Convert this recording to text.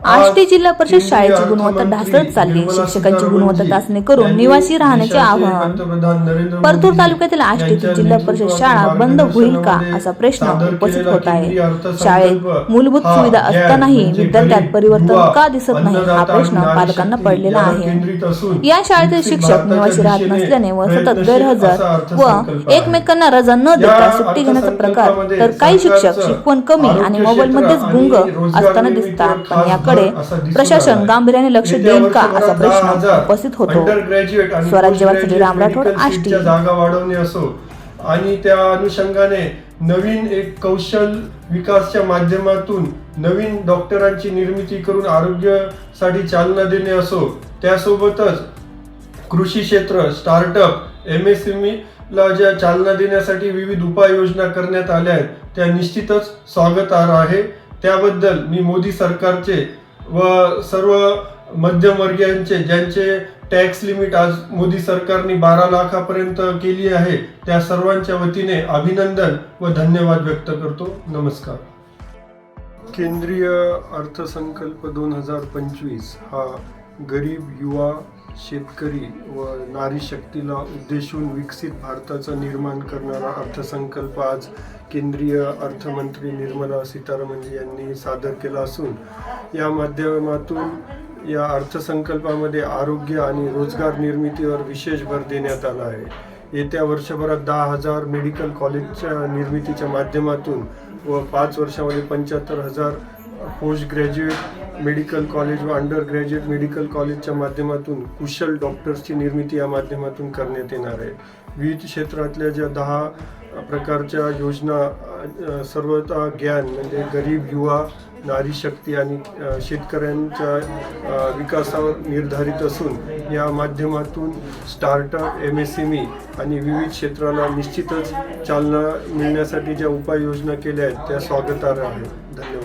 आष्टी जिल्हा परिषद शाळेची गुणवत्ता ढासळत चालली. शिक्षकांची गुणवत्ता चाचणी करून निवासी राहण्याचे आवाहन. परतूर तालुक्यातील आष्टीची जिल्हा परिषद शाळा बंद होईल का असा प्रश्न उपस्थित होत आहे. शाळेत मूलभूत सुविधा असतानाही विद्यार्थ्यात परिवर्तन का दिसत नाही? हा प्रश्न पालकांना पडलेला आहे. या शाळेतील शिक्षक निवासी राहत नसल्याने व सतत गैरहजर व एकमेकांना रजा न देता सुट्टी घेण्याचा प्रकार तर काही शिक्षक शिकवण कमी आणि मोबाईल मध्येच गुंग असताना दिसतात. पण याकडे प्रशासन गांभीर्याने लक्ष देईल का असा प्रश्न उपस्थित होतो? स्वराज्य वाचली राम राठोड आष्टी. जागा वाढवणे असो आणि त्या अनुषंगाने नवीन एक कौशल विकासच्या माध्यमातून नवीन डॉक्टरांची निर्मिती करून आरोग्यासाठी चालना देणे असो त्यासोबतच कृषी क्षेत्र स्टार्टअप एम एस एम ला ज्या चालना देण्यासाठी विविध उपाययोजना करण्यात आल्या आहेत त्या निश्चितच स्वागतार्ह आहे. त्याबद्दल मी मोदी सरकारचे व सर्व मध्यमवर्गीयांचे ज्यांचे टॅक्स लिमिट आज मोदी सरकारने बारा लाखापर्यंत केली आहे त्या सर्वांच्या वतीने अभिनंदन व धन्यवाद व्यक्त करतो. नमस्कार. केंद्रीय अर्थसंकल्प दोन हजार पंचवीस हा गरीब युवा शेतकरी व नारी शक्तीला उद्देशून विकसित भारताचं निर्माण करणारा अर्थसंकल्प आज केंद्रीय अर्थमंत्री निर्मला सीतारामन यांनी सादर केला असून या माध्यमातून या अर्थसंकल्पामध्ये आरोग्य आणि रोजगार निर्मितीवर विशेष भर देण्यात आला आहे. येत्या वर्षभरात दहा हजार मेडिकल कॉलेजच्या निर्मितीच्या माध्यमातून व पाच वर्षामध्ये पंच्याहत्तर हजार पोस्ट ग्रॅज्युएट मेडिकल कॉलेज व अंडर ग्रॅज्युएट मेडिकल कॉलेजच्या माध्यमातून कुशल डॉक्टर्सची निर्मिती या माध्यमातून करण्यात येणार आहे. विविध क्षेत्रातल्या ज्या दहा प्रकारच्या योजना सर्वता ज्ञान म्हणजे गरीब युवा नारी शक्ती आणि शेतकऱ्यांच्या विकासावर निर्धारित असून या माध्यमातून startup M S M E आणि विविध क्षेत्राला निश्चितच चालना मिळण्यासाठी ज्या उपाययोजना केल्या आहेत त्या स्वागतार्ह आहेत. धन्यवाद.